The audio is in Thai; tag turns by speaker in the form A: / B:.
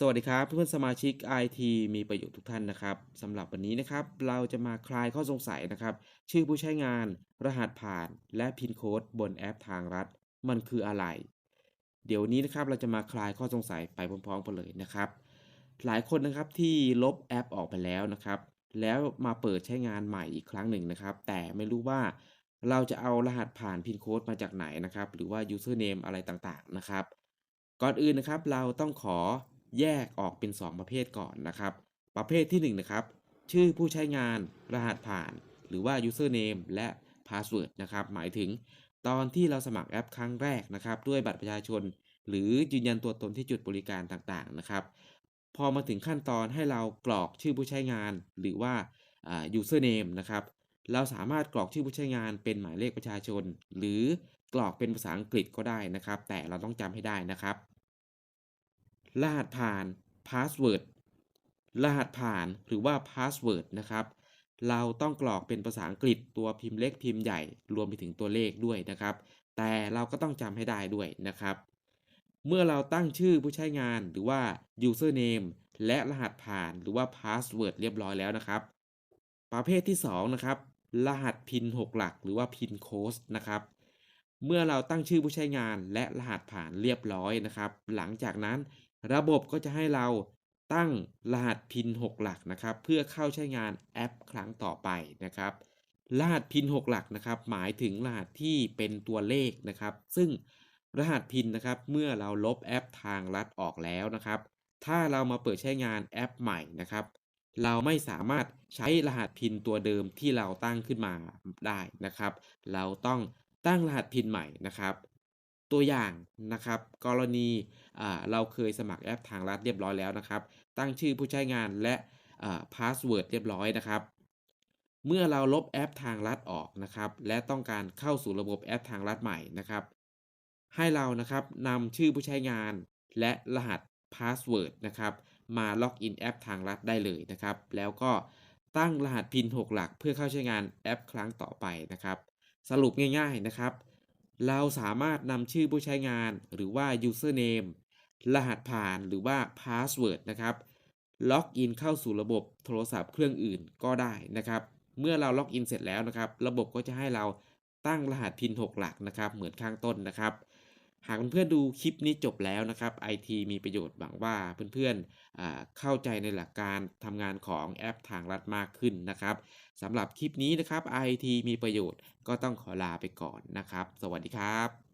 A: สวัสดีครับเพื่อนสมาชิก IT มีประโยชน์ทุกท่านนะครับสำหรับวันนี้นะครับ เราจะมาคลายข้อสงสัยนะครับ ชื่อผู้ใช้งาน รหัสผ่าน และพินโค้ดบนแอปทางรัฐ มันคืออะไร เดี๋ยวนี้นะครับเราจะมาคลายข้อสงสัยไปพร้อมๆกันเลยนะครับ หลายคนนะครับที่ลบแอปออกไปแล้วนะครับ แล้วมาเปิดใช้งานใหม่อีกครั้งหนึ่งนะครับ แต่ไม่รู้ว่าเราจะเอารหัสผ่านพินโค้ดมาจากไหนนะครับ หรือว่า username อะไรต่างๆนะครับ ก่อนอื่นนะครับเราต้องขอ แยกออกเป็น 2 ประเภทก่อนนะครับ ประเภทที่ 1 นะครับ ชื่อผู้ใช้งาน รหัสผ่าน หรือว่า username และ password นะครับ หมายถึงตอนที่เราสมัครแอปครั้งแรกนะครับ ด้วยบัตรประชาชน หรือยืนยันตัวตนที่จุดบริการต่างๆนะครับ พอมาถึงขั้นตอนให้เรากรอกชื่อผู้ใช้งาน หรือว่า username นะครับ เราสามารถกรอกชื่อผู้ใช้งานเป็นหมายเลขประชาชน หรือกรอกเป็นภาษาอังกฤษก็ได้นะครับ แต่เราต้องจำให้ได้นะครับ รหัสผ่าน password รหัสผ่านหรือว่า password นะครับ เราต้องกรอกเป็นภาษาอังกฤษตัวพิมพ์เล็กพิมพ์ใหญ่รวมไปถึงตัวเลขด้วยนะครับ แต่เราก็ต้องจำให้ได้ด้วยนะครับ เมื่อเราตั้งชื่อผู้ใช้งานหรือว่า username และรหัสผ่านหรือว่า password เรียบร้อยแล้วนะครับ ประเภทที่ 2 นะครับ รหัสพิน 6 หลัก หรือว่าพินโค้ดนะครับ เมื่อเราตั้งชื่อผู้ใช้งานและรหัสผ่านเรียบร้อยนะครับ หลังจากนั้น ระบบก็จะให้เราตั้งรหัสพิน6หลักนะครับ เพื่อเข้าใช้งานแอปครั้งต่อไปนะครับ รหัสพิน6หลักนะครับ หมายถึงรหัสที่เป็นตัวเลขนะครับ ซึ่งรหัสพินนะครับ เมื่อเราลบแอปทางลัดออกแล้วนะครับ ถ้าเรามาเปิดใช้งานแอปใหม่นะครับ เราไม่สามารถใช้รหัสพินตัวเดิมที่เราตั้งขึ้นมาได้นะครับ เราต้องตั้งรหัสพินใหม่นะครับ ตัวอย่างนะครับ กรณีเราเคยสมัครแอปทางรัฐเรียบร้อยแล้วนะครับ ตั้งชื่อผู้ใช้งานและพาสเวิร์ดเรียบร้อยนะครับ เมื่อเราลบแอปทางรัฐออกนะครับ และต้องการเข้าสู่ระบบแอปทางรัฐใหม่นะครับ ให้เรานะครับนำชื่อผู้ใช้งาน และรหัสพาสเวิร์ดนะครับมาล็อกอินแอปทางรัฐได้เลยนะครับ แล้วก็ตั้งรหัสพิน 6 หลักเพื่อเข้าใช้งานแอปครั้งต่อไปนะครับ สรุปง่ายๆนะครับ เราสามารถนำชื่อผู้ใช้งานหรือว่า username รหัสผ่านหรือว่า password นะครับล็อกอินเข้าสู่ระบบโทรศัพท์เครื่องอื่นก็ได้นะครับ เมื่อเราล็อกอินเสร็จแล้วนะครับ ระบบก็จะให้เราตั้งรหัสพิน6หลักนะครับ เหมือนข้างต้นนะครับ หากเพื่อนๆดูคลิปนี้จบแล้วนะครับ IT มีประโยชน์หวังว่าเพื่อนๆเข้าใจในหลักการทำงานของแอปทางรัฐมากขึ้นนะครับสำหรับคลิปนี้นะครับ IT มีประโยชน์ก็ต้องขอลาไปก่อนนะครับ สวัสดีครับ